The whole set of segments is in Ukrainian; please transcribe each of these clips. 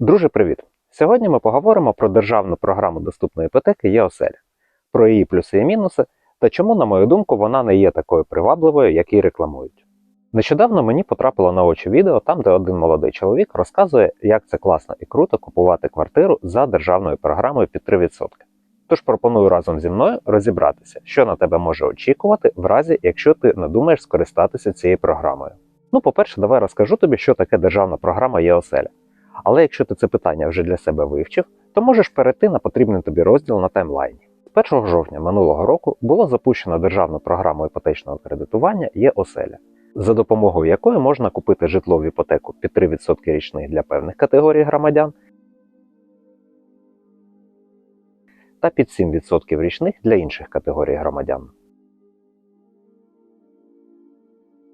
Друже, привіт! Сьогодні ми поговоримо про державну програму доступної іпотеки ЄОСЕЛЯ, про її плюси і мінуси та чому, на мою думку, вона не є такою привабливою, як її рекламують. Нещодавно мені потрапило на очі відео, там, де один молодий чоловік розказує, як це класно і круто купувати квартиру за державною програмою під 3%. Тож пропоную разом зі мною розібратися, що на тебе може очікувати в разі, якщо ти надумаєш скористатися цією програмою. Ну, по-перше, давай розкажу тобі, що таке державна програма ЄОСЕЛЯ. Але якщо ти це питання вже для себе вивчив, то можеш перейти на потрібний тобі розділ на таймлайні. 1 жовтня минулого року було запущено державну програму іпотечного кредитування ЄОСЕЛЯ, за допомогою якої можна купити житло в іпотеку під 3% річних для певних категорій громадян та під 7% річних для інших категорій громадян.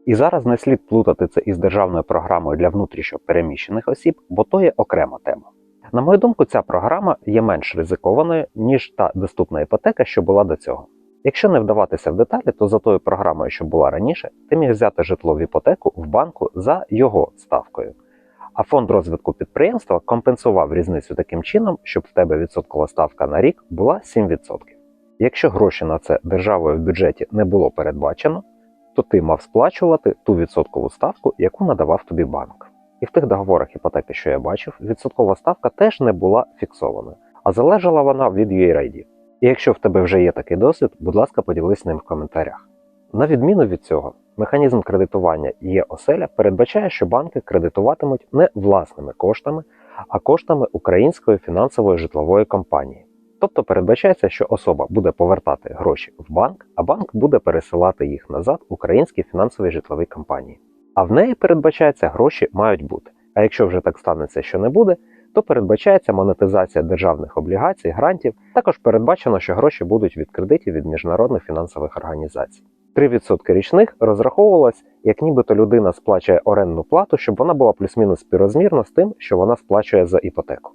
І зараз не слід плутати це із державною програмою для внутрішньо переміщених осіб, бо то є окрема тема. На мою думку, ця програма є менш ризикованою, ніж та доступна іпотека, що була до цього. Якщо не вдаватися в деталі, то за тою програмою, що була раніше, ти міг взяти житло в іпотеку в банку за його ставкою. А фонд розвитку підприємства компенсував різницю таким чином, щоб в тебе відсоткова ставка на рік була 7%. Якщо гроші на це державою в бюджеті не було передбачено, то ти мав сплачувати ту відсоткову ставку, яку надавав тобі банк. І в тих договорах іпотеки, що я бачив, відсоткова ставка теж не була фіксованою, а залежала вона від URID. І якщо в тебе вже є такий досвід, будь ласка, поділись ним в коментарях. На відміну від цього, механізм кредитування є оселя передбачає, що банки кредитуватимуть не власними коштами, а коштами української фінансової житлової компанії. Тобто передбачається, що особа буде повертати гроші в банк, а банк буде пересилати їх назад українській фінансовій житловій компанії. А в неї передбачається, гроші мають бути. А якщо вже так станеться, що не буде, то передбачається монетизація державних облігацій, грантів. Також передбачено, що гроші будуть від кредитів від міжнародних фінансових організацій. 3% річних розраховувалось, як нібито людина сплачує орендну плату, щоб вона була плюс-мінус співрозмірна з тим, що вона сплачує за іпотеку.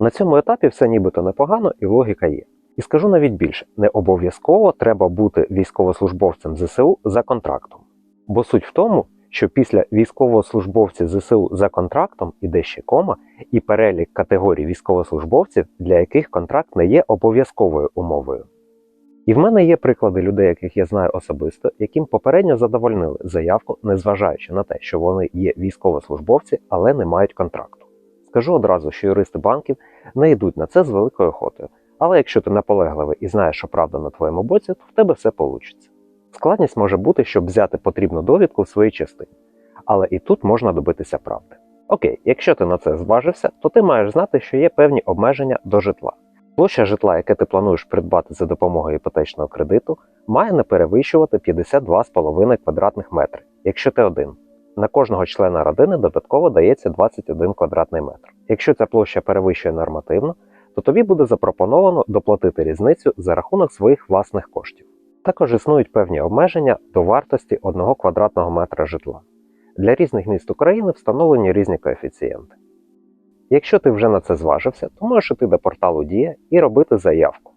На цьому етапі все нібито непогано і логіка є. І скажу навіть більше: не обов'язково треба бути військовослужбовцем ЗСУ за контрактом. Бо суть в тому, що після військовослужбовців ЗСУ за контрактом іде ще кома і перелік категорій військовослужбовців, для яких контракт не є обов'язковою умовою. І в мене є приклади людей, яких я знаю особисто, яким попередньо задовольнили заявку, незважаючи на те, що вони є військовослужбовці, але не мають контракту. Скажу одразу, що юристи банків не йдуть на це з великою охотою, але якщо ти наполегливий і знаєш, що правда на твоєму боці, то в тебе все вийде. Складність може бути, щоб взяти потрібну довідку в своїй частині, але і тут можна добитися правди. Окей, якщо ти на це зважився, то ти маєш знати, що є певні обмеження до житла. Площа житла, яке ти плануєш придбати за допомогою іпотечного кредиту, має не перевищувати 52,5 квадратних метри, якщо ти один. На кожного члена родини додатково дається 21 квадратний метр. Якщо ця площа перевищує нормативно, то тобі буде запропоновано доплатити різницю за рахунок своїх власних коштів. Також існують певні обмеження до вартості 1 квадратного метра житла. Для різних міст України встановлені різні коефіцієнти. Якщо ти вже на це зважився, то можеш іти до порталу Дія і робити заявку.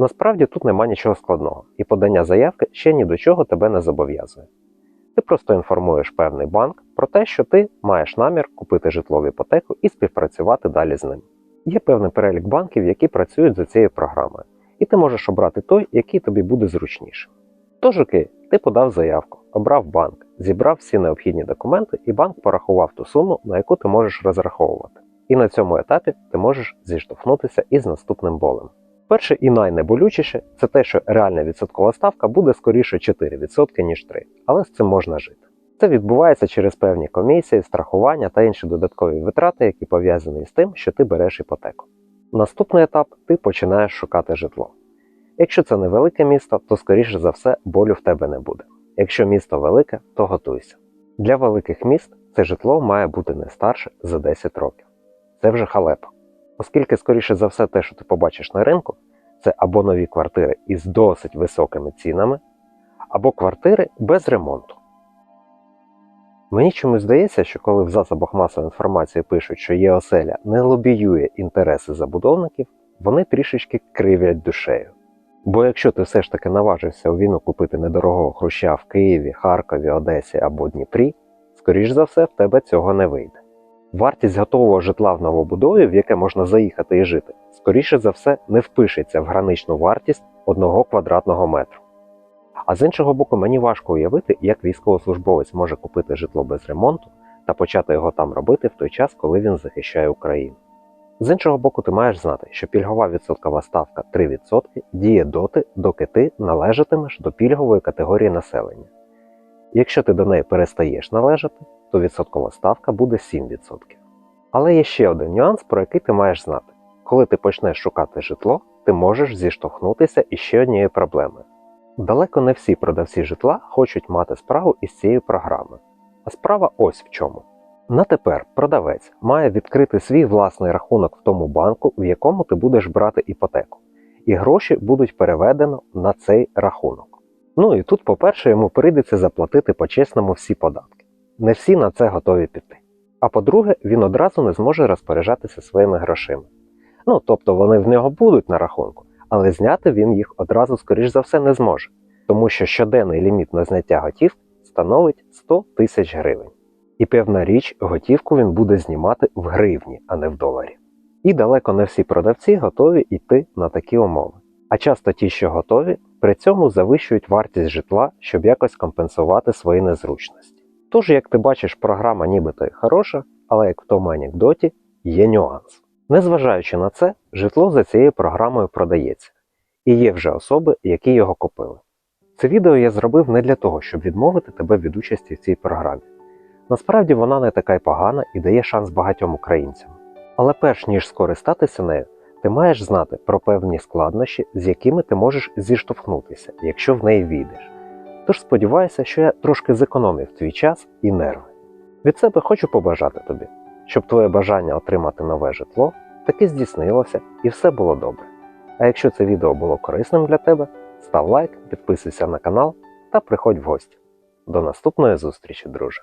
Насправді тут нема нічого складного, і подання заявки ще ні до чого тебе не зобов'язує. Ти просто інформуєш певний банк про те, що ти маєш намір купити житлову іпотеку і співпрацювати далі з ним. Є певний перелік банків, які працюють за цією програмою, і ти можеш обрати той, який тобі буде зручніше. Тож окей, ти подав заявку, обрав банк, зібрав всі необхідні документи, і банк порахував ту суму, на яку ти можеш розраховувати. І на цьому етапі ти можеш зіштовхнутися із наступним болем. Перше і найнеболючіше це те, що реальна відсоткова ставка буде скоріше 4%, ніж 3%, але з цим можна жити. Це відбувається через певні комісії, страхування та інші додаткові витрати, які пов'язані з тим, що ти береш іпотеку. Наступний етап ти починаєш шукати житло. Якщо це невелике місто, то скоріше за все болю в тебе не буде. Якщо місто велике, то готуйся. Для великих міст це житло має бути не старше за 10 років. Це вже халепа. Оскільки, скоріше за все, те, що ти побачиш на ринку, це або нові квартири із досить високими цінами, або квартири без ремонту. Мені чомусь здається, що коли в засобах масової інформації пишуть, що є оселя не лобіює інтереси забудовників, вони трішечки кривлять душею. Бо якщо ти все ж таки наважився у війну купити недорогого хруща в Києві, Харкові, Одесі або Дніпрі, скоріш за все в тебе цього не вийде. Вартість готового житла в новобудові, в яке можна заїхати і жити, скоріше за все не впишеться в граничну вартість одного квадратного метру. А з іншого боку, мені важко уявити, як військовослужбовець може купити житло без ремонту та почати його там робити в той час, коли він захищає Україну. З іншого боку, ти маєш знати, що пільгова відсоткова ставка 3% діє доти, доки ти належатимеш до пільгової категорії населення. Якщо ти до неї перестаєш належати, то відсоткова ставка буде 7%. Але є ще один нюанс, про який ти маєш знати. Коли ти почнеш шукати житло, ти можеш зіштовхнутися із ще однією проблемою. Далеко не всі продавці житла хочуть мати справу із цією програмою. А справа ось в чому. На тепер продавець має відкрити свій власний рахунок в тому банку, в якому ти будеш брати іпотеку, і гроші будуть переведено на цей рахунок. Ну і тут, по-перше, йому прийдеться заплатити по-чесному всі податки. Не всі на це готові піти. А по-друге, він одразу не зможе розпоряджатися своїми грошима. Ну тобто вони в нього будуть на рахунку, але зняти він їх одразу, скоріш за все, не зможе, тому що щоденний ліміт на зняття готівки становить 100 тисяч гривень. І певна річ, готівку він буде знімати в гривні, а не в доларі. І далеко не всі продавці готові йти на такі умови. А часто ті, що готові, при цьому завищують вартість житла, щоб якось компенсувати свої незручності. Тож, як ти бачиш, програма нібито і хороша, але як в тому анекдоті, є нюанс. Незважаючи на це, житло за цією програмою продається, і є вже особи, які його купили. Це відео я зробив не для того, щоб відмовити тебе від участі в цій програмі. Насправді вона не така й погана і дає шанс багатьом українцям. Але перш ніж скористатися нею, ти маєш знати про певні складнощі, з якими ти можеш зіштовхнутися, якщо в неї війдеш. Тож сподіваюся, що я трошки зекономив твій час і нерви. Від себе хочу побажати тобі, щоб твоє бажання отримати нове житло таки здійснилося і все було добре. А якщо це відео було корисним для тебе, став лайк, підписуйся на канал та приходь в гості. До наступної зустрічі, друже!